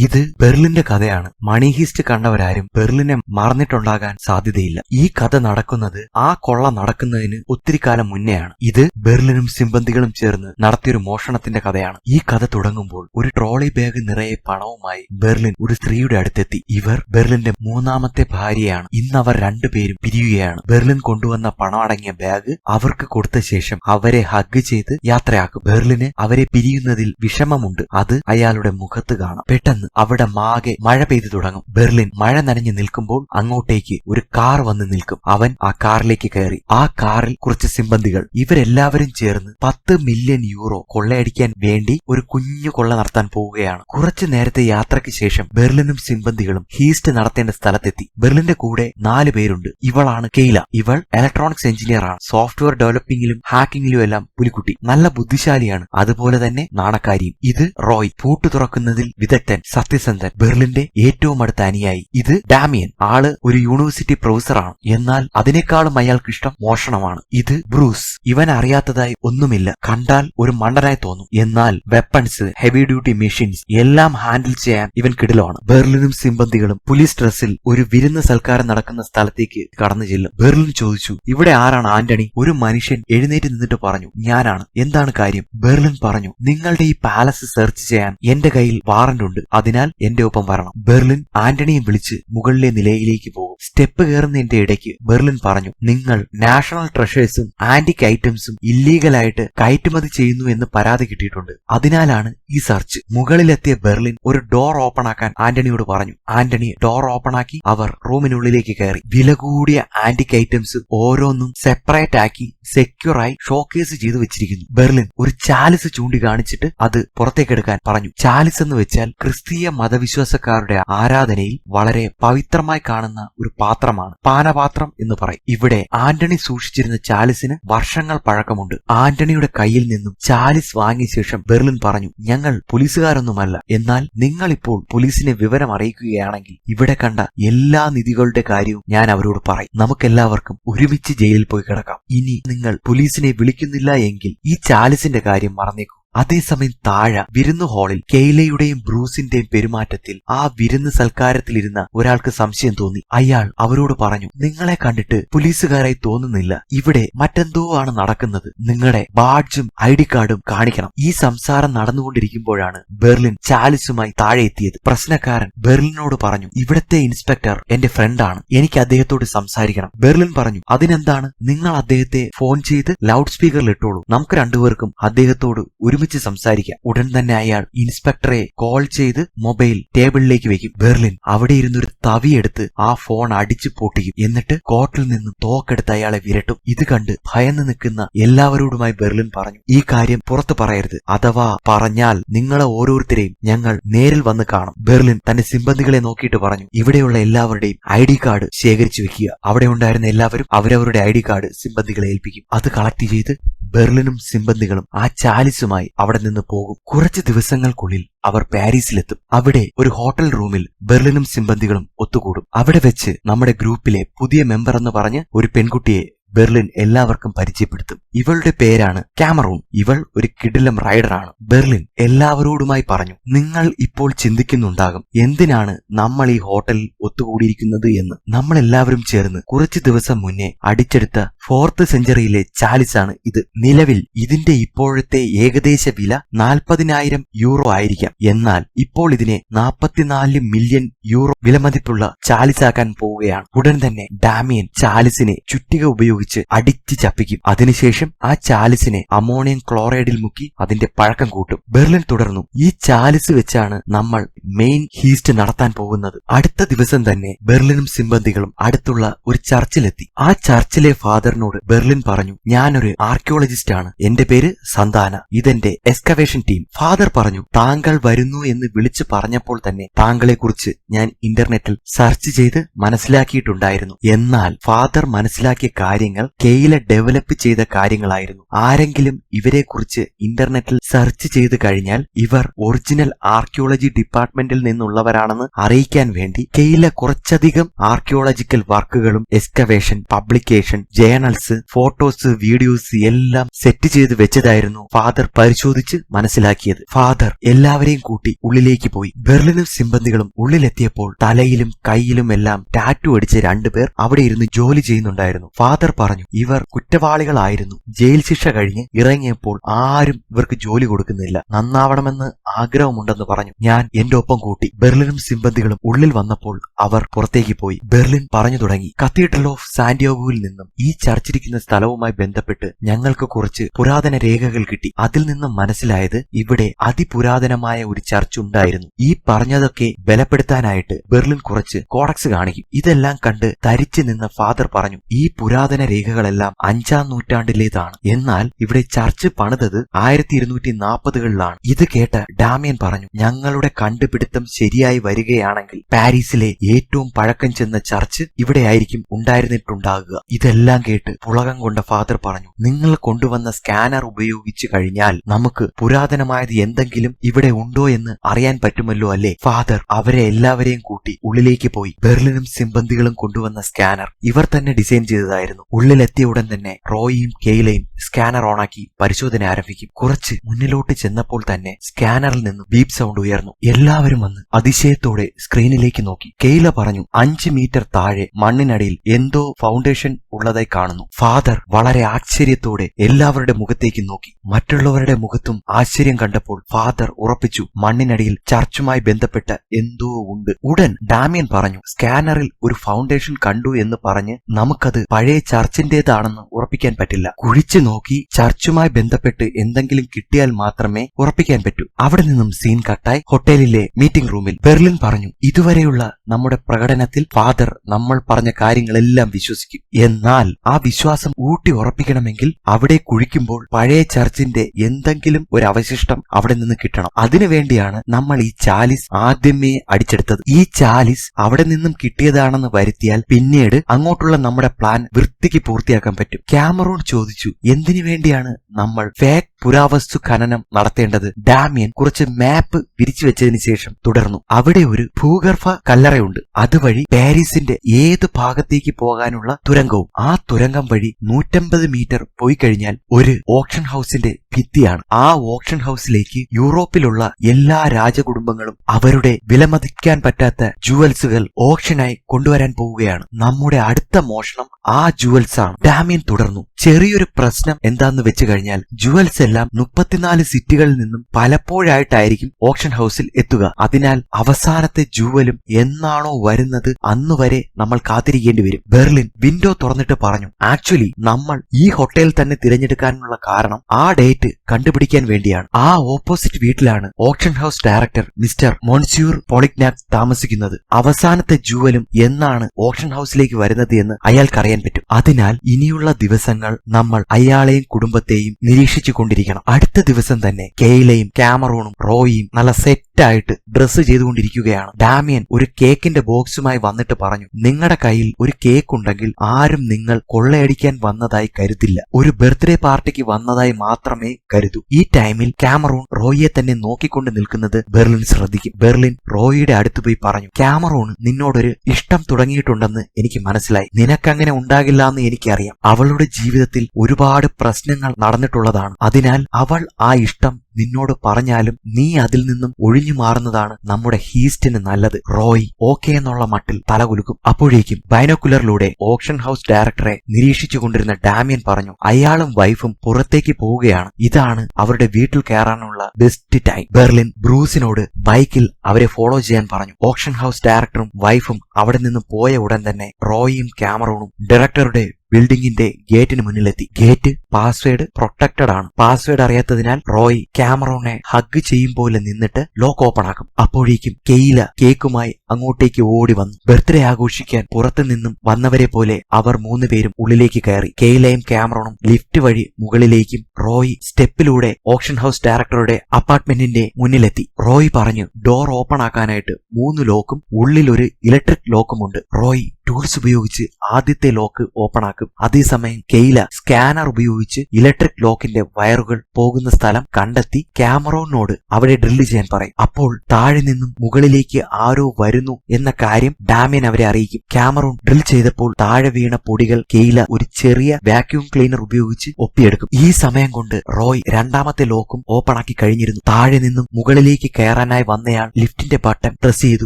ഇത് ബെർലിന്റെ കഥയാണ്. മണി ഹീസ്റ്റ് കണ്ടവരാരും ബെർലിനെ മറന്നിട്ടുണ്ടാകാൻ സാധ്യതയില്ല. ഈ കഥ നടക്കുന്നത് ആ കൊള്ള നടക്കുന്നതിന് ഒത്തിരി കാലം മുന്നെയാണ്. ഇത് ബെർലിനും സിമ്പന്തികളും ചേർന്ന് നടത്തിയൊരു മോഷണത്തിന്റെ കഥയാണ്. ഈ കഥ തുടങ്ങുമ്പോൾ ഒരു ട്രോളി ബാഗ് നിറയെ പണവുമായി ബെർലിൻ ഒരു സ്ത്രീയുടെ അടുത്തെത്തി. ഇവർ ബെർലിന്റെ മൂന്നാമത്തെ ഭാര്യയാണ്. ഇന്ന് അവർ രണ്ടുപേരും പിരിയുകയാണ്. ബെർലിൻ കൊണ്ടുവന്ന പണം അടങ്ങിയ ബാഗ് അവർക്ക് കൊടുത്ത ശേഷം അവരെ ഹഗ് ചെയ്ത് യാത്രയാക്കും. ബെർലിന് അവരെ പിരിയുന്നതിൽ വിഷമമുണ്ട്. അത് അയാളുടെ മുഖത്ത് കാണാം. പെട്ടെന്ന് അവിടെ മാകെ മഴ പെയ്തു തുടങ്ങും. ബെർലിൻ മഴ നനഞ്ഞു നിൽക്കുമ്പോൾ അങ്ങോട്ടേക്ക് ഒരു കാർ വന്ന് നിൽക്കും. അവൻ ആ കാറിലേക്ക് കയറി. ആ കാറിൽ കുറച്ച് സിമ്പന്തികൾ. ഇവരെല്ലാവരും ചേർന്ന് പത്ത് മില്യൺ യൂറോ കൊള്ളയടിക്കാൻ വേണ്ടി ഒരു കുഞ്ഞു കൊള്ള നടത്താൻ പോവുകയാണ്. കുറച്ചു നേരത്തെ യാത്രയ്ക്ക് ശേഷം ബെർലിനും സിമ്പന്തികളും ഹീസ്റ്റ് നടത്തേണ്ട സ്ഥലത്തെത്തി. ബെർലിന്റെ കൂടെ നാല് പേരുണ്ട്. ഇവളാണ് കെയ്ല. ഇവൾ ഇലക്ട്രോണിക്സ് എഞ്ചിനീയർ ആണ്. സോഫ്റ്റ്വെയർ ഡെവലപ്പിംഗിലും ഹാക്കിംഗിലും എല്ലാം പുലിക്കുട്ടി. നല്ല ബുദ്ധിശാലിയാണ്. അതുപോലെ തന്നെ നാണക്കാരിയും. ഇത് റോയ്. പൂട്ടു തുറക്കുന്നതിൽ വിദഗ്ധൻ. സത്യസന്ധൻ ബെർലിന്റെ ഏറ്റവും അടുത്ത അനിയായി. ഇത് ഡാമിയൻ. ആൾ ഒരു യൂണിവേഴ്സിറ്റി പ്രൊഫസറാണ്. എന്നാൽ അതിനേക്കാളും അയാൾക്ക് ഇഷ്ടം മോഷണമാണ്. ഇത് ബ്രൂസ്. ഇവൻ അറിയാത്തതായി ഒന്നുമില്ല. കണ്ടാൽ ഒരു മണ്ടനായി തോന്നും. എന്നാൽ വെപ്പൺസ് ഹെവി ഡ്യൂട്ടി മെഷീൻസ് എല്ലാം ഹാൻഡിൽ ചെയ്യാൻ ഇവൻ കിടിലാണ് ബെർലിനും സിമ്പന്തികളും പോലീസ് ഡ്രസ്സിൽ ഒരു വിരുന്ന് സൽക്കാരം നടക്കുന്ന സ്ഥലത്തേക്ക് കടന്നു ചെല്ലും. ബെർലിൻ ചോദിച്ചു ഇവിടെ ആരാണ് ആന്റണി? ഒരു മനുഷ്യൻ എഴുന്നേറ്റ് നിന്നിട്ട് പറഞ്ഞു ഞാനാണ്. എന്താണ് കാര്യം? ബെർലിൻ പറഞ്ഞു നിങ്ങളുടെ ഈ പാലസ് സെർച്ച് ചെയ്യാൻ എന്റെ കയ്യിൽ വാറന്റ് ഉണ്ട് അതിനാൽ എന്റെ ഒപ്പം വരണം. ബെർലിൻ ആന്റണിയെ വിളിച്ച് മുകളിലെ നിലയിലേക്ക് പോകും. സ്റ്റെപ്പ് കയറുന്നതിന്റെ ഇടയ്ക്ക് ബെർലിൻ പറഞ്ഞു നിങ്ങൾ നാഷണൽ ട്രഷേഴ്സും ആന്റിക് ഐറ്റംസും ഇല്ലീഗലായിട്ട് കയറ്റുമതി ചെയ്യുന്നു എന്ന് പരാതി കിട്ടിയിട്ടുണ്ട്. അതിനാലാണ് ഈ സർച്ച്. മുകളിലെത്തിയ ബെർലിൻ ഒരു ഡോർ ഓപ്പൺ ആക്കാൻ ആന്റണിയോട് പറഞ്ഞു. ആന്റണി ഡോർ ഓപ്പൺ ആക്കി അവർ റൂമിനുള്ളിലേക്ക് കയറി. വില കൂടിയ ആന്റിക് ഐറ്റംസ് ഓരോന്നും സെപ്പറേറ്റ് ആക്കി സെക്യൂറായി ഷോക്കേസ് ചെയ്തു വെച്ചിരിക്കുന്നു. ബെർലിൻ ഒരു ചാലിസ് ചൂണ്ടിക്കാണിച്ചിട്ട് അത് പുറത്തേക്കെടുക്കാൻ പറഞ്ഞു. ചാലിസ് എന്ന് വെച്ചാൽ ക്രിസ്തീയ മതവിശ്വാസക്കാരുടെ ആരാധനയിൽ വളരെ പവിത്രമായി കാണുന്ന ഒരു പാത്രമാണ് പാനപാത്രം എന്ന് പറയും. ഇവിടെ ആന്റണി സൂക്ഷിച്ചിരുന്ന ചാലിസിന് വർഷങ്ങൾ പഴക്കമുണ്ട്. ആന്റണിയുടെ കയ്യിൽ നിന്നും ചാലിസ് വാങ്ങിയ ശേഷം ബെർലിൻ പറഞ്ഞു ഞങ്ങൾ പോലീസുകാരൊന്നുമല്ല. എന്നാൽ നിങ്ങൾ ഇപ്പോൾ പോലീസിനെ വിവരം അറിയിക്കുകയാണെങ്കിൽ ഇവിടെ കണ്ട എല്ലാ നിധികളുടെ കാര്യവും ഞാൻ അവരോട് പറയും. നമുക്കെല്ലാവർക്കും ഒരുമിച്ച് ജയിലിൽ പോയി കിടക്കാം. ഇനി നിങ്ങൾ പോലീസിനെ വിളിക്കുന്നില്ല എങ്കിൽ ഈ ചാലിസിന്റെ കാര്യം മറന്നേക്കൂ. അതേസമയം താഴെ വിരുന്നു ഹാളിൽ കെയ്ലയുടെയും ബ്രൂസിന്റെയും പെരുമാറ്റത്തിൽ ആ വിരുന്ന് സൽക്കാരത്തിലിരുന്ന ഒരാൾക്ക് സംശയം തോന്നി. അയാൾ അവരോട് പറഞ്ഞു നിങ്ങളെ കണ്ടിട്ട് പോലീസുകാരായി തോന്നുന്നില്ല. ഇവിടെ മറ്റെന്തോ ആണ് നടക്കുന്നത്. നിങ്ങളുടെ ബാഡ്ജും ഐ കാർഡും കാണിക്കണം. ഈ സംസാരം നടന്നുകൊണ്ടിരിക്കുമ്പോഴാണ് ബെർലിൻ ചാലിസുമായി താഴെ എത്തിയത്. പ്രശ്നക്കാരൻ ബെർലിനോട് പറഞ്ഞു ഇവിടത്തെ ഇൻസ്പെക്ടർ എന്റെ ഫ്രണ്ടാണ് എനിക്ക് അദ്ദേഹത്തോട് സംസാരിക്കണം. ബെർലിൻ പറഞ്ഞു അതിനെന്താണ്? നിങ്ങൾ അദ്ദേഹത്തെ ഫോൺ ചെയ്ത് ലൗഡ് സ്പീക്കറിൽ ഇട്ടോളൂ. നമുക്ക് രണ്ടുപേർക്കും അദ്ദേഹത്തോട് ഒരുമിച്ച് സംസാരിക്കാം. ഉടൻ തന്നെ അയാൾ ഇൻസ്പെക്ടറെ കോൾ ചെയ്ത് മൊബൈൽ ടേബിളിലേക്ക് വെക്കും. ബെർലിൻ അവിടെ ഇരുന്നൊരു തവിയെടുത്ത് ആ ഫോൺ അടിച്ചു പൊട്ടിക്കും. എന്നിട്ട് കോർട്ടിൽ നിന്നും തോക്കെടുത്ത് അയാളെ വിരട്ടും. ഇത് കണ്ട് ഭയന്ന് നിൽക്കുന്ന എല്ലാവരോടുമായി ബെർലിൻ പറഞ്ഞു ഈ കാര്യം പുറത്തു പറയരുത്. അഥവാ പറഞ്ഞാൽ നിങ്ങളെ ഓരോരുത്തരെയും ഞങ്ങൾ നേരിൽ വന്ന് കാണും. ബെർലിൻ തന്റെ സിമ്പന്തികളെ നോക്കിയിട്ട് പറഞ്ഞു ഇവിടെയുള്ള എല്ലാവരുടെയും ഐ ഡി കാർഡ് ശേഖരിച്ചു വെക്കുക. അവിടെ ഉണ്ടായിരുന്ന എല്ലാവരും അവരവരുടെ ഐ ഡി കാർഡ് സിമ്പന്തികളെ ഏൽപ്പിക്കും. അത് കളക്ട് ചെയ്ത് ബെർലിനും സിമ്പന്തികളും ആ ചാലിസുമായി അവിടെ നിന്ന് പോകും. കുറച്ച് ദിവസങ്ങൾക്കുള്ളിൽ അവർ പാരീസിലെത്തും. അവിടെ ഒരു ഹോട്ടൽ റൂമിൽ ബെർലിനും സിമ്പന്തികളും ഒത്തുകൂടും. അവിടെ വെച്ച് നമ്മുടെ ഗ്രൂപ്പിലെ പുതിയ മെമ്പർ എന്ന് പറഞ്ഞ് ഒരു പെൺകുട്ടിയെ ബെർലിൻ എല്ലാവർക്കും പരിചയപ്പെടുത്തും. ഇവളുടെ പേരാണ് കാമറൂൺ. ഇവൾ ഒരു കിടിലം റൈഡറാണ്. ബെർലിൻ എല്ലാവരോടുമായി പറഞ്ഞു നിങ്ങൾ ഇപ്പോൾ ചിന്തിക്കുന്നുണ്ടാകും എന്തിനാണ് നമ്മൾ ഈ ഹോട്ടലിൽ ഒത്തുകൂടിയിരിക്കുന്നത് എന്ന്? നമ്മളെല്ലാവരും ചേർന്ന് കുറച്ചു ദിവസം മുന്നേ അടിച്ചെടുത്ത ഫോർത്ത് സെഞ്ചുറിയിലെ ചാലിസാണ് ഇത്. നിലവിൽ ഇതിന്റെ ഇപ്പോഴത്തെ ഏകദേശ വില നാൽപ്പതിനായിരം യൂറോ ആയിരിക്കാം. എന്നാൽ ഇപ്പോൾ ഇതിനെ നാൽപ്പത്തിനാല് മില്യൺ യൂറോ വിലമതിപ്പുള്ള ചാലിസാക്കാൻ പോവുകയാണ്. ഉടൻ തന്നെ ഡാമിയൻ ചാലിസിനെ ചുറ്റിക ഉപയോഗിച്ച് അടിച്ചു ചപ്പിക്കും. അതിനുശേഷം ആ ചാലിസിനെ അമോണിയം ക്ലോറൈഡിൽ മുക്കി അതിന്റെ പഴക്കം കൂട്ടും. ബെർലിൻ തുടർന്നു. ഈ ചാലിസ് വെച്ചാണ് നമ്മൾ മെയിൻ ഹീസ്റ്റ് നടത്താൻ പോകുന്നത്. അടുത്ത ദിവസം തന്നെ ബെർലിനും സിംബന്ധികളും അടുത്തുള്ള ഒരു ചർച്ചിലെത്തി. ആ ചർച്ചിലെ ഫാദറിനോട് ബെർലിൻ പറഞ്ഞു ഞാനൊരു ആർക്കിയോളജിസ്റ്റ് ആണ് എന്റെ പേര് സന്താന. ഇതെന്റെ എക്സ്കവേഷൻ ടീം. ഫാദർ പറഞ്ഞു താങ്കൾ വരുന്നു എന്ന് വിളിച്ചു പറഞ്ഞപ്പോൾ തന്നെ താങ്കളെക്കുറിച്ച് ഞാൻ ഇന്റർനെറ്റിൽ സെർച്ച് ചെയ്ത് മനസ്സിലാക്കിയിട്ടുണ്ടായിരുന്നു. എന്നാൽ ഫാദർ മനസ്സിലാക്കിയ കാര്യങ്ങൾ കെയിലെ ഡെവലപ്പ് ചെയ്ത കാര്യങ്ങളായിരുന്നു. ആരെങ്കിലും ഇവരെക്കുറിച്ച് ഇന്റർനെറ്റിൽ സെർച്ച് ചെയ്ത് കഴിഞ്ഞാൽ ഇവർ ഒറിജിനൽ ആർക്കിയോളജി ഡിപ്പാർട്ട്മെന്റിൽ നിന്നുള്ളവരാണെന്ന് അറിയിക്കാൻ വേണ്ടി കെയിലെ കുറച്ചധികം ആർക്കിയോളജിക്കൽ വർക്കുകളും excavation publication journal journals photos videos എല്ലാം സെറ്റ് ചെയ്ത് വെച്ചതായിരുന്നു ഫാദർ പരിശോധിച്ച് മനസ്സിലാക്കിയത്. ഫാദർ എല്ലാവരെയും കൂട്ടി ഉള്ളിലേക്ക് പോയി. ബെർലിനും സിമ്പന്തികളും ഉള്ളിലെത്തിയപ്പോൾ തലയിലും കൈയിലും എല്ലാം ടാറ്റു അടിച്ച രണ്ടുപേർ അവിടെ ഇരുന്ന് ജോലി ചെയ്യുന്നുണ്ടായിരുന്നു. ഫാദർ പറഞ്ഞു ഇവർ കുറ്റവാളികളായിരുന്നു. ജയിൽ ശിക്ഷ കഴിഞ്ഞ് ഇറങ്ങിയപ്പോൾ ആരും ഇവർക്ക് ജോലി കൊടുക്കുന്നില്ല. നന്നാവണമെന്ന് ആഗ്രഹമുണ്ടെന്ന് പറഞ്ഞു. ഞാൻ എന്റെ ഒപ്പം കൂട്ടി ബെർലിനും സിമ്പന്തികളും ഉള്ളിൽ വന്നപ്പോൾ അവർ പുറത്തേക്ക് പോയി. ബെർലിൻ പറഞ്ഞു തുടങ്ങി. കത്തീഡ്രൽ ഓഫ് സാന്റിയോഗോയിൽ നിന്നും ഈ ചർച്ചിരിക്കുന്ന സ്ഥലവുമായി ബന്ധപ്പെട്ട് ഞങ്ങൾക്ക് കുറച്ച് പുരാതന രേഖകൾ കിട്ടി. അതിൽ നിന്നും മനസ്സിലായത് ഇവിടെ അതിപുരാതനമായ ഒരു ചർച്ച് ഉണ്ടായിരുന്നു. ഈ പറഞ്ഞതൊക്കെ ബലപ്പെടുത്താനായിട്ട് ബെർലിൻ കുറച്ച് കോഡക്സ് കാണിക്കും. ഇതെല്ലാം കണ്ട് തരിച്ചു നിന്ന ഫാദർ പറഞ്ഞു ഈ പുരാതന രേഖകളെല്ലാം അഞ്ചാം നൂറ്റാണ്ടിലേതാണ്. എന്നാൽ ഇവിടെ ചർച്ച് പണിതത് ആയിരത്തി ഇരുന്നൂറ്റി നാൽപ്പതുകളിലാണ് ഇത് കേട്ട ഡാമിയൻ പറഞ്ഞു ഞങ്ങളുടെ കണ്ടുപിടുത്തം ശരിയായി വരികയാണെങ്കിൽ പാരീസിലെ ഏറ്റവും പഴക്കം ചെന്ന ചർച്ച് ഇവിടെയായിരിക്കും ഉണ്ടായിരുന്നിട്ടുണ്ടാകുക. ഇതെല്ലാം കേട്ട് പുളകം കൊണ്ട ഫാദർ പറഞ്ഞു നിങ്ങൾ കൊണ്ടുവന്ന സ്കാനർ ഉപയോഗിച്ചു കഴിഞ്ഞാൽ നമുക്ക് പുരാതനമായത് എന്തെങ്കിലും ഇവിടെ ഉണ്ടോ എന്ന് അറിയാൻ പറ്റുമല്ലോ അല്ലേ? ഫാദർ അവരെ എല്ലാവരെയും കൂട്ടി ഉള്ളിലേക്ക് പോയി. ബെർലിനും സിമ്പന്തികളും കൊണ്ടുവന്ന സ്കാനർ ഇവർ തന്നെ ഡിസൈൻ ചെയ്തതായിരുന്നു. ഉള്ളിലെത്തിയ ഉടൻ തന്നെ റോയിയും കെയിലയും സ്കാനർ ഓണാക്കി പരിശോധന ആരംഭിക്കും. കുറച്ച് മുന്നിലോട്ട് ചെന്നപ്പോൾ തന്നെ സ്കാനറിൽ നിന്നും ബീപ് സൗണ്ട് ഉയർന്നു. എല്ലാവരും വന്ന് അതിശയത്തോടെ സ്ക്രീനിലേക്ക് നോക്കി. കെയില പറഞ്ഞു അഞ്ച് മീറ്റർ താഴെ മണ്ണിനടിയിൽ എന്തോ ഫൗണ്ടേഷൻ ഉള്ളതായി കാണുന്നു. ഫാദർ വളരെ ആശ്ചര്യത്തോടെ എല്ലാവരുടെ മുഖത്തേക്ക് നോക്കി. മറ്റുള്ളവരുടെ മുഖത്തും ആശ്ചര്യം കണ്ടപ്പോൾ ഫാദർ ഉറപ്പിച്ചു മണ്ണിനടിയിൽ ചർച്ചുമായി ബന്ധപ്പെട്ട എന്തോ ഉണ്ട്. ഉടൻ ഡാമിയൻ പറഞ്ഞു സ്കാനറിൽ ഒരു ഫൗണ്ടേഷൻ കണ്ടു എന്ന് പറഞ്ഞ് നമുക്കത് പഴയ ചർച്ചിന്റേതാണെന്ന് ഉറപ്പിക്കാൻ പറ്റില്ല. കുഴിച്ചു നോക്കി ചർച്ചുമായി ബന്ധപ്പെട്ട് എന്തെങ്കിലും കിട്ടിയാൽ മാത്രമേ ഉറപ്പിക്കാൻ പറ്റൂ. അവിടെ നിന്നും സീൻ കട്ടായി. ഹോട്ടലിലെ മീറ്റിംഗ് റൂമിൽ ബെർലിൻ പറഞ്ഞു ഇതുവരെയുള്ള നമ്മുടെ പ്രകടനത്തിൽ ഫാദർ നമ്മൾ പറഞ്ഞ കാര്യങ്ങളെല്ലാം വിശ്വസിക്കും. എന്നാൽ ആ വിശ്വാസം ഊട്ടി ഉറപ്പിക്കണമെങ്കിൽ അവിടെ കുഴിക്കുമ്പോൾ പഴയ ചർച്ചിന്റെ എന്തെങ്കിലും ഒരു അവശിഷ്ടം അവിടെ നിന്ന് കിട്ടണം. അതിനുവേണ്ടിയാണ് നമ്മൾ ഈ ചാലിസ് ആദ്യമേ അടിച്ചെടുത്തത്. ഈ ചാലിസ് അവിടെ നിന്നും കിട്ടിയതാണെന്ന് വരുത്തിയാൽ പിന്നീട് അങ്ങോട്ടുള്ള നമ്മുടെ പ്ലാൻ വൃത്തിക്ക് പൂർത്തിയാക്കാൻ പറ്റും. ക്യാമറോൺ ചോദിച്ചു എന്തിനു വേണ്ടിയാണ് നമ്മൾ ഫേക്ക് പുരാവസ്തു ഖനനം നടത്തേണ്ടത്? ഡാമിയൻ കുറച്ച് മാപ്പ് വിരിച്ചു വെച്ചതിന് ശേഷം തുടർന്നു. അവിടെ ഒരു ഭൂഗർഭ കല്ലറയുണ്ട്. അതുവഴി പാരീസിന്റെ ഏത് ഭാഗത്തേക്ക് പോകാനുള്ള തുരങ്കവും ആ തുരങ്കം വഴി നൂറ്റമ്പത് മീറ്റർ പോയി കഴിഞ്ഞാൽ ഒരു ഓപ്ഷൻ ഹൗസിന്റെ ഭിത്തിയാണ്. ആ ഓപ്ഷൻ ഹൗസിലേക്ക് യൂറോപ്പിലുള്ള എല്ലാ രാജകുടുംബങ്ങളും അവരുടെ വിലമതിക്കാൻ പറ്റാത്ത ജുവൽസുകൾ ഓപ്ഷനായി കൊണ്ടുവരാൻ പോവുകയാണ്. നമ്മുടെ അടുത്ത മോഷണം ആ ജുവൽസ് ആണ് ഡാമിയൻ തുടർന്നു. ചെറിയൊരു പ്രശ്നം എന്താന്ന് വെച്ച് കഴിഞ്ഞാൽ ജുവൽസ് എല്ലാം മുപ്പത്തിനാല് സിറ്റികളിൽ നിന്നും പലപ്പോഴായിട്ടായിരിക്കും ഓപ്ഷൻ ഹൗസിൽ എത്തുക. അതിനാൽ അവസാനത്തെ ജുവലും എന്നാണോ വരുന്നത് അന്ന് വരെ നമ്മൾ കാത്തിരിക്കേണ്ടി വരും. ബെർലിൻ വിൻഡോ തുറന്നിട്ട് പറഞ്ഞു ആക്ച്വലി നമ്മൾ ഈ ഹോട്ടലിൽ തന്നെ തിരഞ്ഞെടുക്കാനുള്ള കാരണം ആ ഡേറ്റ് കണ്ടുപിടിക്കാൻ വേണ്ടിയാണ്. ആ ഓപ്പോസിറ്റ് വീട്ടിലാണ് option house director mister monsieur Polignac താമസിക്കുന്നത്. അവസാനത്തെ ജുവലും എന്നാണ് ഓപ്ഷൻ ഹൗസിലേക്ക് വരുന്നത് എന്ന് അയാൾക്കറിയാൻ പറ്റും. അതിനാൽ ഇനിയുള്ള ദിവസങ്ങൾ നമ്മൾ അയാളെയും കുടുംബത്തെയും നിരീക്ഷിച്ചു കൊണ്ടിരിക്കണം അടുത്ത ദിവസം തന്നെ കെയിലയും ക്യാമറൂണും റോയിയും നല്ല സെറ്റ് ആയിട്ട് ഡ്രസ്സ് ചെയ്തുകൊണ്ടിരിക്കുകയാണ്. ഡാമിയൻ ഒരു കേക്കിന്റെ ബോക്സുമായി വന്നിട്ട് പറഞ്ഞു നിങ്ങളുടെ കയ്യിൽ ഒരു കേക്ക് ഉണ്ടെങ്കിൽ ആരും നിങ്ങൾ കൊള്ളയടിക്കാൻ വന്നതായി കരുതില്ല. ഒരു ബർത്ത്ഡേ പാർട്ടിക്ക് വന്നതായി മാത്രമേ കരുതൂ. ഈ ടൈമിൽ ക്യാമറൂൺ റോയിയെ തന്നെ നോക്കിക്കൊണ്ട് നിൽക്കുന്നത് ബെർലിൻ ശ്രദ്ധിക്കും. ബെർലിൻ റോയിയുടെ അടുത്ത് പോയി പറഞ്ഞു ക്യാമറൂൺ നിന്നോടൊരു ഇഷ്ടം തുടങ്ങിയിട്ടുണ്ടെന്ന് എനിക്ക് മനസ്സിലായി. നിനക്കങ്ങനെ ഉണ്ടാകില്ല എന്ന് എനിക്കറിയാം. അവളുടെ ജീവിതത്തിൽ ഒരുപാട് പ്രശ്നങ്ങൾ നടന്നിട്ടുള്ളതാണ്. അതിനാൽ അവൾ ആ ഇഷ്ടം നിന്നോട് പറഞ്ഞാലും നീ അതിൽ നിന്നും ഒഴിഞ്ഞു മാറുന്നതാണ് നമ്മുടെ ഹീസ്റ്റിന് നല്ലത്. റോയ് ഓക്കെ എന്നുള്ള മട്ടിൽ തലകുലുക്കും. അപ്പോഴേക്കും ബൈനോക്കുലറിലൂടെ ഓപ്ഷൻ ഹൗസ് ഡയറക്ടറെ നിരീക്ഷിച്ചുകൊണ്ടിരുന്ന ഡാമിയൻ പറഞ്ഞു അയാളും വൈഫും പുറത്തേക്ക് പോവുകയാണ്. ഇതാണ് അവരുടെ വീട്ടിൽ കയറാനുള്ള ബെസ്റ്റ് ടൈം. ബെർലിൻ ബ്രൂസിനോട് ബൈക്കിൽ അവരെ ഫോളോ ചെയ്യാൻ പറഞ്ഞു. ഓപ്ഷൻ ഹൗസ് ഡയറക്ടറും വൈഫും അവിടെ നിന്ന് പോയ ഉടൻ തന്നെ റോയിയും ക്യാമറൂണും ഡയറക്ടറുടെ ബിൽഡിംഗിന്റെ ഗേറ്റിന് മുന്നിലെത്തി. ഗേറ്റ് പാസ്വേഡ് പ്രൊട്ടക്റ്റഡ് ആണ്. പാസ്വേഡ് അറിയാത്തതിനാൽ റോയ് ക്യാമറോണെ ഹഗ് ചെയ്യും പോലെ നിന്നിട്ട് ലോക്ക് ഓപ്പൺ ആക്കും. അപ്പോഴേക്കും കെയില കേക്കുമായി അങ്ങോട്ടേക്ക് ഓടി വന്നു. ബർത്ത്ഡേ ആഘോഷിക്കാൻ പുറത്തു നിന്നും വന്നവരെ പോലെ അവർ മൂന്നുപേരും ഉള്ളിലേക്ക് കയറി. കെയിലയും ക്യാമറോണും ലിഫ്റ്റ് വഴി മുകളിലേക്കും റോയ് സ്റ്റെപ്പിലൂടെ ഓപ്ഷൻ ഹൗസ് ഡയറക്ടറുടെ അപ്പാർട്ട്മെന്റിന്റെ മുന്നിലെത്തി. റോയ് പറഞ്ഞു ഡോർ ഓപ്പൺ ആക്കാനായിട്ട് മൂന്ന് ലോക്കും ഉള്ളിൽ ഒരു ഇലക്ട്രിക് ലോക്കുമുണ്ട് റോയ് ടൂൾസ് ഉപയോഗിച്ച് ആദ്യത്തെ ലോക്ക് ഓപ്പൺ ആക്കും. അതേസമയം കെയില സ്കാനർ ഉപയോഗിച്ച് ഉപയോഗിച്ച് ഇലക്ട്രിക് ലോക്കിന്റെ വയറുകൾ പോകുന്ന സ്ഥലം കണ്ടെത്തി ക്യാമറോണിനോട് അവിടെ ഡ്രില്ല് ചെയ്യാൻ പറയും. അപ്പോൾ താഴെ നിന്നും മുകളിലേക്ക് ആരോ വരുന്നു എന്ന കാര്യം ഡാമിയൻ അവരെ അറിയിക്കും. ക്യാമറോൺ ഡ്രിൽ ചെയ്തപ്പോൾ താഴെ വീണ പൊടികൾ കെയില ഒരു ചെറിയ വാക്യൂം ക്ലീനർ ഉപയോഗിച്ച് ഒപ്പിയെടുക്കും. ഈ സമയം കൊണ്ട് റോയ് രണ്ടാമത്തെ ലോക്കും ഓപ്പൺ ആക്കി കഴിഞ്ഞിരുന്നു. താഴെ നിന്നും മുകളിലേക്ക് കയറാനായി വന്നയാൾ ലിഫ്റ്റിന്റെ ബട്ടൺ പ്രസ് ചെയ്തു.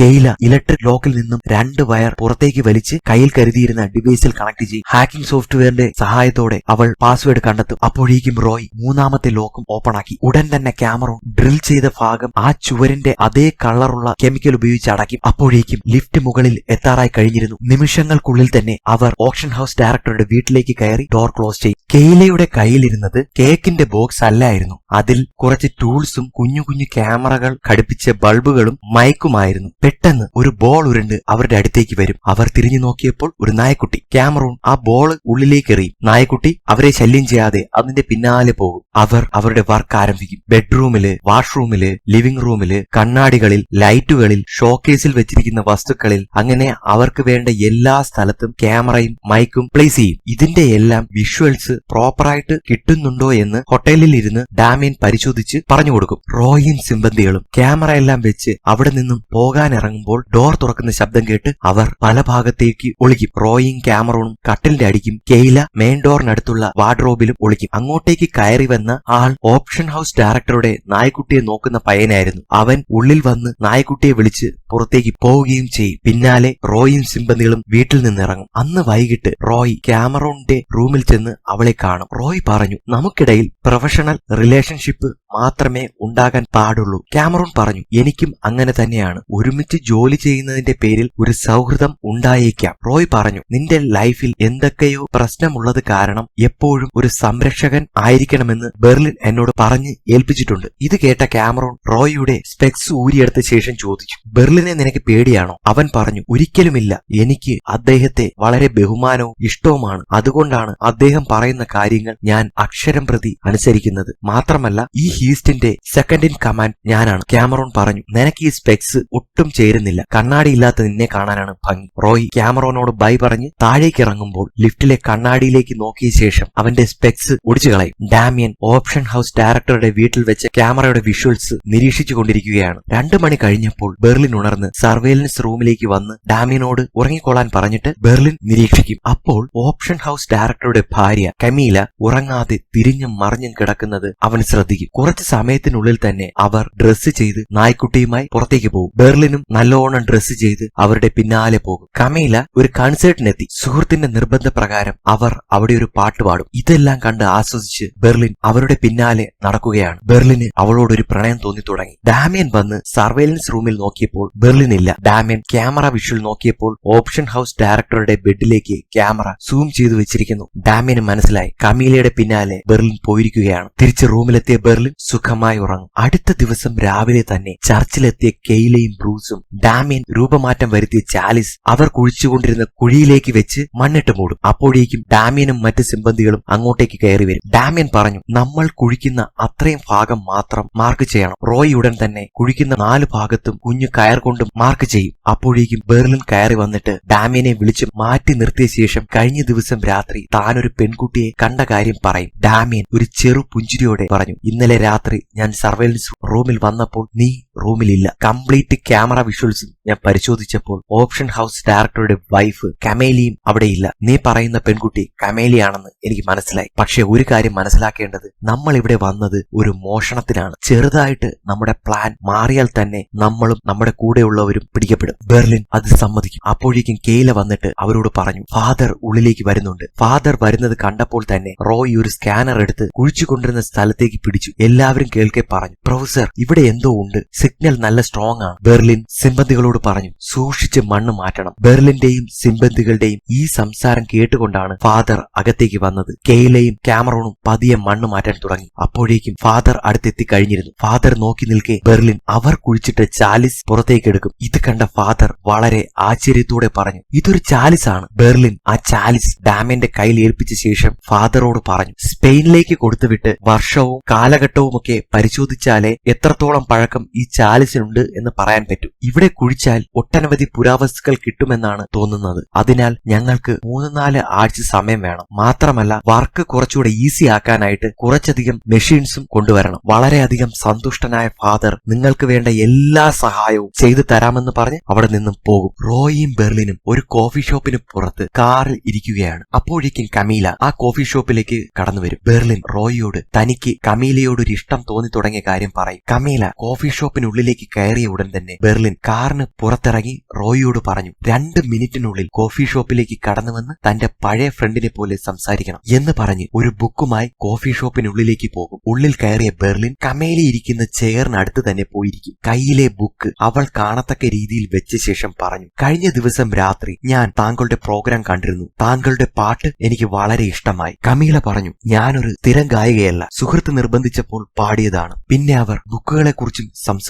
കെയില ഇലക്ട്രിക് ലോക്കിൽ നിന്നും രണ്ട് വയർ പുറത്തേക്ക് വലിച്ച് കയ്യിൽ കരുതിയിരുന്ന ഡിവൈസിൽ കണക്ട് ചെയ്യും ഹാക്കിംഗ് സോഫ്റ്റ്വെയറിന്റെ സഹായത്തോടെ അവൾ പാസ്വേഡ് കണ്ടെത്തും. അപ്പോഴേക്കും റോയ് മൂന്നാമത്തെ ലോക്കും ഓപ്പൺ ആക്കി ഉടൻ തന്നെ ക്യാമറോൺ ഡ്രിൽ ചെയ്ത ഭാഗം ആ ചുവരിന്റെ അതേ കളറുള്ള കെമിക്കൽ ഉപയോഗിച്ച് അടയ്ക്കും അപ്പോഴേക്കും ലിഫ്റ്റ് മുകളിൽ എത്താറായി കഴിഞ്ഞിരുന്നു. നിമിഷങ്ങൾക്കുള്ളിൽ തന്നെ അവർ ഓപ്ഷൻ ഹൗസ് ഡയറക്ടറുടെ വീട്ടിലേക്ക് കയറി ഡോർ ക്ലോസ് ചെയ്യും കെയിലയുടെ കയ്യിലിരുന്നത് കേക്കിന്റെ ബോക്സ് അല്ലായിരുന്നു. അതിൽ കുറച്ച് ടൂൾസും കുഞ്ഞു കുഞ്ഞു ക്യാമറകൾ ഘടിപ്പിച്ച ബൾബുകളും മയക്കുമായിരുന്നു പെട്ടെന്ന് ഒരു ബോൾ ഉരുണ്ട് അവരുടെ അടുത്തേക്ക് വരും. അവർ തിരിഞ്ഞു നോക്കിയപ്പോൾ ഒരു നായക്കുട്ടി. ക്യാമറൂൺ ആ ബോൾ ഉള്ളിലേക്ക് എറിയും. നായക്കുട്ടി അവരെ ശല്യം ചെയ്യാതെ അതിന്റെ പിന്നാലെ പോകും. അവർ അവരുടെ വർക്ക് ആരംഭിക്കും. ബെഡ്റൂമിൽ വാഷ്റൂമിൽ ലിവിംഗ് റൂമിൽ കണ്ണാടികളിൽ ലൈറ്റുകളിൽ ഷോക്കേസിൽ വെച്ചിരിക്കുന്ന വസ്തുക്കളിൽ അങ്ങനെ അവർക്ക് വേണ്ട എല്ലാ സ്ഥലത്തും ക്യാമറയും മൈക്കും പ്ലേസ് ചെയ്യും. ഇതിന്റെ എല്ലാം വിഷ്വൽസ് പ്രോപ്പറായിട്ട് കിട്ടുന്നുണ്ടോ എന്ന് ഹോട്ടലിൽ ഇരുന്ന് ഡാമിയൻ പരിശോധിച്ച് പറഞ്ഞു കൊടുക്കും. റോയിൻ സിമ്പന്തികളും ക്യാമറ എല്ലാം വെച്ച് അവിടെ നിന്നും പോകാൻ ഇറങ്ങുമ്പോൾ ഡോർ തുറക്കുന്ന ശബ്ദം കേട്ട് അവർ പല ഭാഗത്തേക്ക് ഒളിക്കും. റോയിങ് ക്യാമറോണും കട്ടിലിന്റെ അടിക്കും. കെയില മെയിൻ ഡോറിനടുത്തുള്ള വാർഡ്രോബിലും ഒളിക്കും. അങ്ങോട്ടേക്ക് കയറി വന്ന ആൾ ഓപ്ഷൻ ഹൗസ് ഡയറക്ടറുടെ നായ്ക്കുട്ടിയെ നോക്കുന്ന പയ്യനായിരുന്നു. അവൻ ഉള്ളിൽ വന്ന് നായ്ക്കുട്ടിയെ വിളിച്ച് പുറത്തേക്ക് പോവുകയും ചെയ്യും. പിന്നാലെ റോയും സിമ്പന്തികളും വീട്ടിൽ നിന്ന് ഇറങ്ങും അന്ന് വൈകിട്ട് റോയ് ക്യാമറോണിന്റെ റൂമിൽ ചെന്ന് അവളെ കാണും. റോയ് പറഞ്ഞു നമുക്കിടയിൽ പ്രൊഫഷണൽ റിലേഷൻഷിപ്പ് മാത്രമേ ഉണ്ടാകാൻ പാടുള്ളൂ. ക്യാമറൂൺ പറഞ്ഞു എനിക്കും അങ്ങനെ തന്നെയാണ്. ഒരുമിച്ച് ജോലി ചെയ്യുന്നതിന്റെ പേരിൽ ഒരു സൗഹൃദം ഉണ്ടായേക്കാം. റോയ് പറഞ്ഞു നിന്റെ ലൈഫിൽ എന്തൊക്കെയോ പ്രശ്നമുള്ളത് കാരണം എപ്പോഴും ഒരു സംരക്ഷകൻ ആയിരിക്കണമെന്ന് ബെർലിൻ എന്നോട് പറഞ്ഞ് ഏൽപ്പിച്ചിട്ടുണ്ട്. ഇത് കേട്ട ക്യാമറോൺ റോയിയുടെ സ്പെക്സ് ഊരിയെടുത്ത ശേഷം ചോദിച്ചു ബെർലിനെ നിനക്ക് പേടിയാണോ? അവൻ പറഞ്ഞു ഒരിക്കലുമില്ല. എനിക്ക് അദ്ദേഹത്തെ വളരെ ബഹുമാനവും ഇഷ്ടവുമാണ്. അതുകൊണ്ടാണ് അദ്ദേഹം പറയുന്ന കാര്യങ്ങൾ ഞാൻ അക്ഷരം പ്രതി അനുസരിക്കുന്നത്. മാത്രമല്ല ഈ ഹീസ്റ്റിന്റെ സെക്കൻഡ് ഇൻ കമാൻഡ് ഞാനാണ്. ക്യാമറോൺ പറഞ്ഞു നിനക്ക് ഈ സ്പെക്സ് ഒട്ടും ചേരുന്നില്ല. കണ്ണാടി ഇല്ലാത്ത നിന്നെ കാണാനാണ് ഭംഗി. റോയ് ക്യാമറോനോട് ബൈ പറഞ്ഞ് താഴേക്ക് ഇറങ്ങുമ്പോൾ ലിഫ്റ്റിലെ കണ്ണാടിയിലേക്ക് നോക്കിയ ശേഷം അവന്റെ സ്പെക്സ് ഒടിച്ചു കളയും. ഡാമിയൻ ഓപ്ഷൻ ഹൗസ് ഡയറക്ടറുടെ വീട്ടിൽ വെച്ച് ക്യാമറയുടെ വിഷ്വൽസ് നിരീക്ഷിച്ചു കൊണ്ടിരിക്കുകയാണ് രണ്ടു മണി കഴിഞ്ഞപ്പോൾ ബെർലിൻ ഉണർന്ന് സർവേലൻസ് റൂമിലേക്ക് വന്ന് ഡാമിയനോട് ഉറങ്ങിക്കൊള്ളാൻ പറഞ്ഞിട്ട് ബെർലിൻ നിരീക്ഷിക്കും. അപ്പോൾ ഓപ്ഷൻ ഹൗസ് ഡയറക്ടറുടെ ഭാര്യ കമീല ഉറങ്ങാതെ തിരിഞ്ഞും മറിഞ്ഞും കിടക്കുന്നത് അവൻ ശ്രദ്ധിക്കും. കുറച്ച് സമയത്തിനുള്ളിൽ തന്നെ അവർ ഡ്രസ്സ് ചെയ്ത് നായ്ക്കുട്ടിയുമായി പുറത്തേക്ക് പോകും. ബെർലിനും നല്ലോണം ഡ്രസ്സ് ചെയ്ത് അവരുടെ പിന്നാലെ പോകും. കമീല ഒരു കൺസേർട്ടിനെത്തി സുഹൃത്തിന്റെ നിർബന്ധ പ്രകാരം അവർ അവിടെ ഒരു പാട്ട് പാടും. ഇതെല്ലാം കണ്ട് ആസ്വദിച്ച് ബെർലിൻ അവരുടെ പിന്നാലെ നടക്കുകയാണ്. ബെർലിന് അവളോട് ഒരു പ്രണയം തോന്നി തുടങ്ങി ഡാമിയൻ വന്ന് സർവൈലൻസ് റൂമിൽ നോക്കിയപ്പോൾ ബെർലിൻ ഇല്ല ഡാമിയൻ ക്യാമറ വിഷ്വൽ നോക്കിയപ്പോൾ ഓപ്ഷൻ ഹൗസ് ഡയറക്ടറുടെ ബെഡിലേക്ക് ക്യാമറ സൂം ചെയ്തു വെച്ചിരിക്കുന്നു. ഡാമിയന് മനസ്സിലായി. കമീലയുടെ പിന്നാലെ ബെർലിൻ പോയിരിക്കുകയാണ്. തിരിച്ച് റൂമിലെത്തിയ ബെർലിൻ സുഖമായി ഉറങ്ങും. അടുത്ത ദിവസം രാവിലെ തന്നെ ചർച്ചിലെത്തിയ കെയിലയും ബ്രൂസും ഡാമിയൻ രൂപമാറ്റം വരുത്തിയ ചാലിസ് അവർ കുഴിച്ചുകൊണ്ടിരുന്ന കുഴിയിലേക്ക് വെച്ച് മണ്ണിട്ട് മൂടും. അപ്പോഴേക്കും ഡാമിയനും മറ്റ് സിമ്പന്തികളും അങ്ങോട്ടേക്ക് കയറി വരും. ഡാമിയൻ പറഞ്ഞു നമ്മൾ കുഴിക്കുന്ന അത്രയും ഭാഗം മാത്രം മാർക്ക് ചെയ്യണം. റോയ് ഉടൻ തന്നെ കുഴിക്കുന്ന നാല് ഭാഗത്തും കുഞ്ഞു കയർ കൊണ്ടും മാർക്ക് ചെയ്യും. അപ്പോഴേക്കും ബെർലിൻ കയറി വന്നിട്ട് ഡാമിയനെ വിളിച്ച് മാറ്റി നിർത്തിയ ശേഷം കഴിഞ്ഞ ദിവസം രാത്രി താനൊരു പെൺകുട്ടിയെ കണ്ട കാര്യം പറയും. ഡാമിയൻ ഒരു ചെറു പുഞ്ചിരിയോടെ പറഞ്ഞു ഇന്നലെ രാത്രി ഞാൻ സർവൈലൻസ് റൂമിൽ വന്നപ്പോൾ നീ റൂമിലില്ല. കംപ്ലീറ്റ് ക്യാമറ വിഷ്വൽസ് ഞാൻ പരിശോധിച്ചപ്പോൾ ഓപ്ഷൻ ഹൗസ് ഡയറക്ടറുടെ വൈഫ് കമേലിയും അവിടെയില്ല. നീ പറയുന്ന പെൺകുട്ടി കമേലിയാണെന്ന് എനിക്ക് മനസ്സിലായി. പക്ഷെ ഒരു കാര്യം മനസ്സിലാക്കേണ്ടത് നമ്മൾ ഇവിടെ വന്നത് ഒരു മോഷണത്തിനാണ്. ചെറുതായിട്ട് നമ്മുടെ പ്ലാൻ മാറിയാൽ തന്നെ നമ്മളും നമ്മുടെ കൂടെയുള്ളവരും പിടിക്കപ്പെടും. ബെർലിൻ അത് സമ്മതിക്കും. അപ്പോഴേക്കും കെയില വന്നിട്ട് അവരോട് പറഞ്ഞു ഫാദർ ഉള്ളിലേക്ക് വരുന്നുണ്ട്. ഫാദർ വരുന്നത് കണ്ടപ്പോൾ തന്നെ റോയ് ഒരു സ്കാനർ എടുത്ത് കുഴിച്ചുകൊണ്ടിരുന്ന സ്ഥലത്തേക്ക് പിടിച്ചു. എല്ലാവരും കേൾക്കെ പറഞ്ഞു പ്രൊഫസർ ഇവിടെ എന്തോ ഉണ്ട്. സിഗ്നൽ നല്ല സ്ട്രോങ് ആണ്. ബെർലിൻ സിമ്പന്തികളോട് പറഞ്ഞു സൂക്ഷിച്ച് മണ്ണ് മാറ്റണം. ബെർലിന്റെയും സിമ്പന്തികളുടെയും ഈ സംസാരം കേട്ടുകൊണ്ടാണ് ഫാദർ അകത്തേക്ക് വന്നത്. കെയിലയും ക്യാമറോണും പതിയെ മണ്ണ് മാറ്റാൻ തുടങ്ങി. അപ്പോഴേക്കും ഫാദർ അടുത്തെത്തി കഴിഞ്ഞിരുന്നു. ഫാദർ നോക്കി നിൽക്കെ ബെർലിൻ അവർ കുഴിച്ചിട്ട് ചാലിസ് പുറത്തേക്ക് എടുക്കും. ഇത് കണ്ട ഫാദർ വളരെ ആശ്ചര്യത്തോടെ പറഞ്ഞു ഇതൊരു ചാലിസ് ആണ് ബെർലിൻ ആ ചാലിസ് ഡാമിന്റെ കയ്യിൽ ഏൽപ്പിച്ച ശേഷം ഫാദറോട് പറഞ്ഞു സ്പെയിനിലേക്ക് കൊടുത്തുവിട്ട് വർഷവും കാലഘട്ടവും ഒക്കെ പരിശോധിച്ചാലേ എത്രത്തോളം പഴക്കം ഈ ചാലിസിനുണ്ട് എന്ന് പറയാൻ പറ്റും. ഇവിടെ കുഴിച്ചാൽ ഒട്ടനവധി പുരാവസ്തുക്കൾ കിട്ടുമെന്നാണ് തോന്നുന്നത്. അതിനാൽ ഞങ്ങൾക്ക് മൂന്ന് നാല് ആഴ്ച സമയം വേണം. മാത്രമല്ല വർക്ക് കുറച്ചുകൂടെ ഈസി ആക്കാനായിട്ട് കുറച്ചധികം മെഷീൻസും കൊണ്ടുവരണം. വളരെയധികം സന്തുഷ്ടനായ ഫാദർ നിങ്ങൾക്ക് വേണ്ട എല്ലാ സഹായവും ചെയ്തു തരാമെന്ന് പറഞ്ഞ് അവിടെ നിന്നും പോകും. റോയിയും ബെർലിനും ഒരു കോഫി ഷോപ്പിന് പുറത്ത് കാറിൽ ഇരിക്കുകയാണ്. അപ്പോഴേക്കും കമീല ആ കോഫി ഷോപ്പിലേക്ക് കടന്നു വരും. ബെർലിൻ റോയിയോട് തനിക്ക് കമീലയോട് ഒരു ഇഷ്ടം തോന്നി തുടങ്ങിയ കാര്യം പറയും. കമീല കോഫി ഷോപ്പിനുള്ളിലേക്ക് കയറിയ ഉടൻ തന്നെ ബെർലിൻ കാറിന് പുറത്തിറങ്ങി റോയിയോട് പറഞ്ഞു രണ്ട് മിനിറ്റിനുള്ളിൽ കോഫി ഷോപ്പിലേക്ക് കടന്നു വന്ന് തന്റെ പഴയ ഫ്രണ്ടിനെ പോലെ സംസാരിക്കണം എന്ന് പറഞ്ഞ് ഒരു ബുക്കുമായി കോഫി ഷോപ്പിനുള്ളിലേക്ക് പോകും. ഉള്ളിൽ കയറിയ ബെർലിൻ കമേലിയിരിക്കുന്ന ചെയറിനടുത്ത് തന്നെ പോയിരിക്കും. കയ്യിലെ ബുക്ക് അവൾ കാണത്തക്ക രീതിയിൽ വെച്ച ശേഷം പറഞ്ഞു കഴിഞ്ഞ ദിവസം രാത്രി ഞാൻ താങ്കളുടെ പ്രോഗ്രാം കണ്ടിരുന്നു. താങ്കളുടെ പാട്ട് എനിക്ക് വളരെ ഇഷ്ടമായി. കമീല പറഞ്ഞു ഞാനൊരു സ്ഥിരം ഗായികയല്ല. സുഹൃത്ത് നിർബന്ധിച്ചപ്പോൾ പാടിയതാണ്. പിന്നെ അവർ ബുക്കുകളെ കുറിച്ചും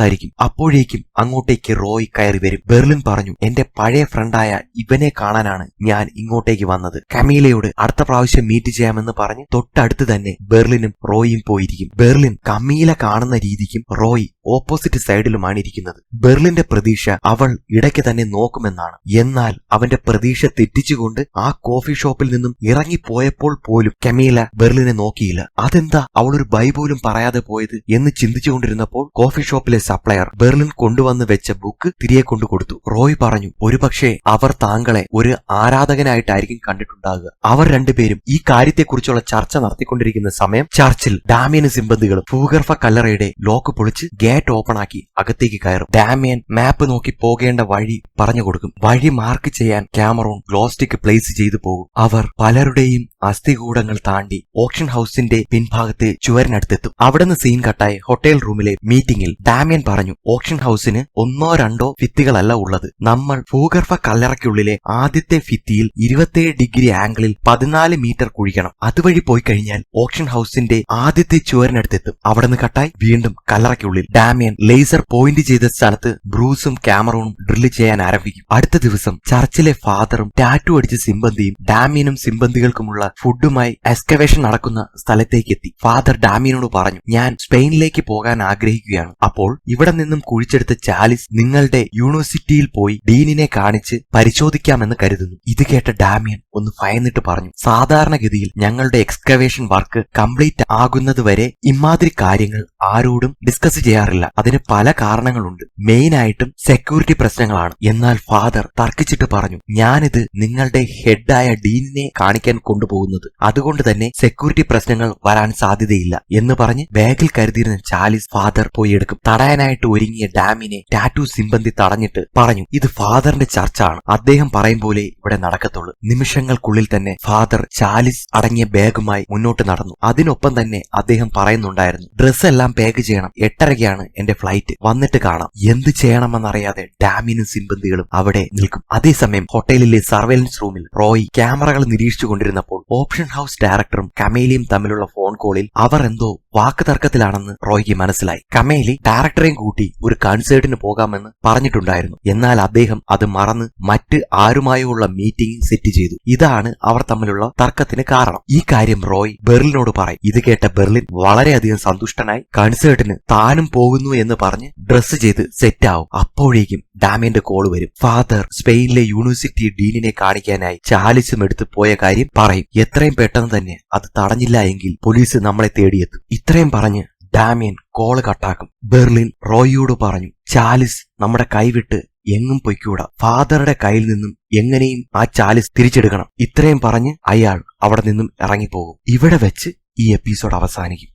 സംസാരിക്കും. അപ്പോഴേക്കും അങ്ങോട്ടേക്ക് റോയ് കയറി വരും. ബെർലിൻ പറഞ്ഞു എന്റെ പഴയ ഫ്രണ്ടായ ഇവനെ കാണാനാണ് ഞാൻ ഇങ്ങോട്ടേക്ക് വന്നത്. കമീലയോട് അടുത്ത പ്രാവശ്യം മീറ്റ് ചെയ്യാമെന്ന് പറഞ്ഞ് തൊട്ടടുത്ത് തന്നെ ബെർലിനും റോയും പോയിരിക്കും. ബെർലിൻ കമീല കാണുന്ന രീതിക്കും റോയ് ഓപ്പോസിറ്റ് സൈഡിലുമാണ് ഇരിക്കുന്നത്. ബെർലിന്റെ പ്രതീക്ഷ അവൾ ഇടയ്ക്ക് തന്നെ നോക്കുമെന്നാണ്. എന്നാൽ അവന്റെ പ്രതീക്ഷ തെറ്റിച്ചുകൊണ്ട് ആ കോഫി ഷോപ്പിൽ നിന്നും ഇറങ്ങിപ്പോയപ്പോൾ പോലും കമീല ബെർലിനെ നോക്കിയില്ല. അതെന്താ അവളൊരു ബൈ പോലും പറയാതെ പോയത് എന്ന് ചിന്തിച്ചുകൊണ്ടിരുന്നപ്പോൾ കോഫി ഷോപ്പിലെ സപ്ലയർ ബെർലിൻ കൊണ്ടുവന്ന് വെച്ച ബുക്ക് തിരികെ കൊണ്ടു കൊടുത്തു. റോയ് പറഞ്ഞു ഒരുപക്ഷെ അവർ താങ്കളെ ഒരു ആരാധകനായിട്ടായിരിക്കും കണ്ടിട്ടുണ്ടാകുക അവർ രണ്ടുപേരും ഈ കാര്യത്തെക്കുറിച്ചുള്ള ചർച്ച നടത്തിക്കൊണ്ടിരിക്കുന്ന സമയം ചർച്ചിൽ ഡാമിയന് സിമ്പന്തികളും ഭൂഗർഭ കല്ലറയുടെ ലോക്ക് പൊളിച്ച് ഗേറ്റ് ഓപ്പൺ ആക്കി അകത്തേക്ക് കയറും. ഡാമിയൻ മാപ്പ് നോക്കി പോകേണ്ട വഴി പറഞ്ഞു കൊടുക്കും. വഴി മാർക്ക് ചെയ്യാൻ ക്യാമറോൺ ഗ്ലോസ്റ്റിക് പ്ലേസ് ചെയ്തു പോകും. അവർ പലരുടെയും അസ്ഥികൂടങ്ങൾ താണ്ടി ഓക്ഷൻ ഹൗസിന്റെ പിൻഭാഗത്ത് ചുവരിനടുത്തെത്തും. അവിടുന്ന് സീൻ കട്ടായി ഹോട്ടൽ റൂമിലെ മീറ്റിംഗിൽ ഡാമിയൻ പറഞ്ഞു ഓക്ഷൻ ഹൗസിന് ഒന്നോ രണ്ടോ ഭിത്തികളല്ല ഉള്ളത്. നമ്മൾ ഭൂഗർഭ കല്ലറയ്ക്കുള്ളിലെ ആദ്യത്തെ ഭിത്തിയിൽ ഇരുപത്തിയേഴ് ഡിഗ്രി ആംഗിളിൽ പതിനാല് മീറ്റർ കുഴിക്കണം. അതുവഴി പോയി കഴിഞ്ഞാൽ ഓക്ഷൻ ഹൗസിന്റെ ആദ്യത്തെ ചുവരിനടുത്തെത്തും. അവിടുന്ന് കട്ടായി വീണ്ടും കല്ലറയ്ക്കുള്ളിൽ ഡാമിയൻ ലേസർ പോയിന്റ് ചെയ്ത സ്ഥലത്ത് ബ്രൂസും ക്യാമറൂണും ഡ്രില്ല് ചെയ്യാൻ ആരംഭിക്കും. അടുത്ത ദിവസം ചർച്ചിലെ ഫാദറും ടാറ്റു അടിച്ച സിംബന്തിയും ഡാമിയനും സിമ്പന്തികൾക്കുമുള്ള ഫുഡുമായി എക്സ്കവേഷൻ നടക്കുന്ന സ്ഥലത്തേക്ക് എത്തി ഫാദർ ഡാമിയനോട് പറഞ്ഞു ഞാൻ സ്പെയിനിലേക്ക് പോകാൻ ആഗ്രഹിക്കുകയാണ്. അപ്പോൾ ഇവിടെ നിന്നും കുഴിച്ചെടുത്ത ചാലിസ് നിങ്ങളുടെ യൂണിവേഴ്സിറ്റിയിൽ പോയി ഡീനിനെ കാണിച്ച് പരിശോധിക്കാമെന്ന് കരുതുന്നു. ഇത് കേട്ട ഡാമിയൻ ഒന്ന് ഭയന്നിട്ട് പറഞ്ഞു സാധാരണഗതിയിൽ ഞങ്ങളുടെ എക്സ്കവേഷൻ വർക്ക് കംപ്ലീറ്റ് ആകുന്നതുവരെ ഇമാതിരി കാര്യങ്ങൾ ആരോടും ഡിസ്കസ് ചെയ്യാറില്ല. അതിന് പല കാരണങ്ങളുണ്ട്. മെയിൻ ആയിട്ടും സെക്യൂരിറ്റി പ്രശ്നങ്ങളാണ്. എന്നാൽ ഫാദർ തർക്കിച്ചിട്ട് പറഞ്ഞു ഞാനിത് നിങ്ങളുടെ ഹെഡായ ഡീനിനെ കാണിക്കാൻ കൊണ്ടുപോകുന്നത് അതുകൊണ്ട് തന്നെ സെക്യൂരിറ്റി പ്രശ്നങ്ങൾ വരാൻ സാധ്യതയില്ല എന്ന് പറഞ്ഞ് ബാഗിൽ കരുതിയിരുന്ന ചാലിസ് ഫാദർ പോയി എടുക്കും. തടയാനായിട്ട് ഒരുങ്ങിയ ഡാമിനെ ടാറ്റു സിംബന്തി തടഞ്ഞിട്ട് പറഞ്ഞു ഇത് ഫാദറിന്റെ ചർച്ചാണ്. അദ്ദേഹം പറയും പോലെ ഇവിടെ നടക്കത്തുള്ളൂ. നിമിഷങ്ങൾക്കുള്ളിൽ തന്നെ ഫാദർ ചാലിസ് അടങ്ങിയ ബാഗുമായി മുന്നോട്ട് നടന്നു. അതിനൊപ്പം തന്നെ അദ്ദേഹം പറയുന്നുണ്ടായിരുന്നു ഡ്രസ് എല്ലാം പാക്ക് ചെയ്യണം. എട്ടരയ്ക്കാണ് എന്റെ ഫ്ലൈറ്റ്. വന്നിട്ട് കാണാം. എന്ത് ചെയ്യണമെന്നറിയാതെ ഡാമിനും സിംബന്തികളും അവിടെ നിൽക്കും. അതേസമയം ഹോട്ടലിലെ സർവൈലൻസ് റൂമിൽ റോയ് ക്യാമറകൾ നിരീക്ഷിച്ചു കൊണ്ടിരുന്നപ്പോൾ ഓപ്ഷൻ ഹൗസ് ഡയറക്ടറും കമേലിയും തമ്മിലുള്ള ഫോൺ കോളിൽ അവർ എന്തോ വാക്ക് തർക്കത്തിലാണെന്ന് റോയ്ക്ക് മനസ്സിലായി. കമേലി ഡയറക്ടറെയും കൂട്ടി ഒരു കൺസേർട്ടിന് പോകാമെന്ന് പറഞ്ഞിട്ടുണ്ടായിരുന്നു. എന്നാൽ അദ്ദേഹം അത് മറന്ന് മറ്റ് ആരുമായുള്ള മീറ്റിംഗ് സെറ്റ് ചെയ്തു. ഇതാണ് അവർ തമ്മിലുള്ള തർക്കത്തിന് കാരണം. ഈ കാര്യം റോയ് ബെർലിനോട് പറയും. ഇത് കേട്ട ബെർലിൻ വളരെയധികം സന്തുഷ്ടനായി കൺസേർട്ടിന് താനും പോകുന്നു എന്ന് പറഞ്ഞ് ഡ്രസ്സ് ചെയ്ത് സെറ്റാവും. അപ്പോഴേക്കും ഡാമിന്റെ കോൾ വരും. ഫാദർ സ്പെയിനിലെ യൂണിവേഴ്സിറ്റി ഡീനിനെ കാണിക്കാനായി ചാലിസും എടുത്തു പോയ കാര്യം പറയും. എത്രയും പെട്ടെന്ന് തന്നെ അത് തടഞ്ഞില്ല എങ്കിൽ പോലീസ് നമ്മളെ തേടിയെത്തും. ഇത്രയും പറഞ്ഞ് ഡാമിയൻ കോൾ കട്ടാക്കും. ബെർലിൻ റോയിയോട് പറഞ്ഞു ചാലിസ് നമ്മുടെ കൈവിട്ട് എങ്ങും പൊയ്ക്കൂടാ. ഫാദറുടെ കയ്യിൽ നിന്നും എങ്ങനെയും ആ ചാലിസ് തിരിച്ചെടുക്കണം. ഇത്രയും പറഞ്ഞ് അയാൾ അവിടെ നിന്നും ഇറങ്ങിപ്പോകും. ഇവിടെ വെച്ച് ഈ എപ്പിസോഡ് അവസാനിക്കും.